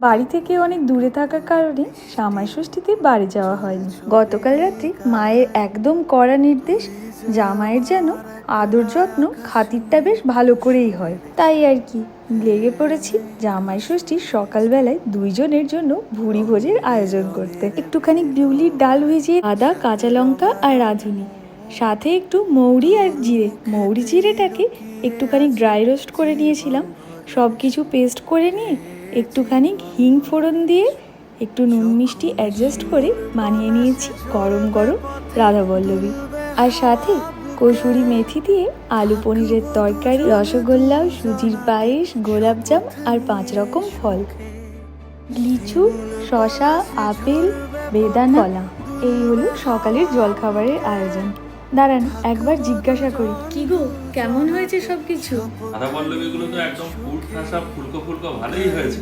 বাড়ি থেকে অনেক দূরে থাকার কারণে সামাই ষষ্ঠীতে বাড়ি যাওয়া হয়নি। গতকাল রাত্রে মায়ের একদম কড়া নির্দেশ, জামাইয়ের যেন আদর যত্ন খাতিরটা বেশ ভালো করেই হয়। তাই আর কি, লেগে পড়েছি জামাই ষষ্ঠীর সকালবেলায় দুইজনের জন্য ভুড়ি ভোজের আয়োজন করতে। একটুখানি বিউলির ডাল ভিজিয়ে আদা, কাঁচা লঙ্কা আর রাঁধুনি। সাথে একটু মৌরি আর জিরে। মৌরি জিরেটাকে একটুখানি ড্রাই রোস্ট করে নিয়েছিলাম। সব কিছু পেস্ট করে নিয়ে একটুখানি হিং ফোড়ন দিয়ে একটু নুন মিষ্টি অ্যাডজাস্ট করে বানিয়ে নিয়েছি গরম গরম রাধাবল্লভী। আর সাথে কসুরি মেথি দিয়ে আলু পনিরের তরকারি রসগোল্লা সুজির পায়েস গোলাপজাম আর পাঁচ রকম ফল। লিচু শশা আপেল, বেদানা, কলা। এই হলো সকালের জলখাবারের আয়োজন। দাঁড়ান একবার জিজ্ঞাসা করি। কি গো কেমন হয়েছে সব কিছু বলল পল্লবীগুলো তো একদম ফুল ঠাসা ফুলকো ফুলকো ভালোই হয়েছে।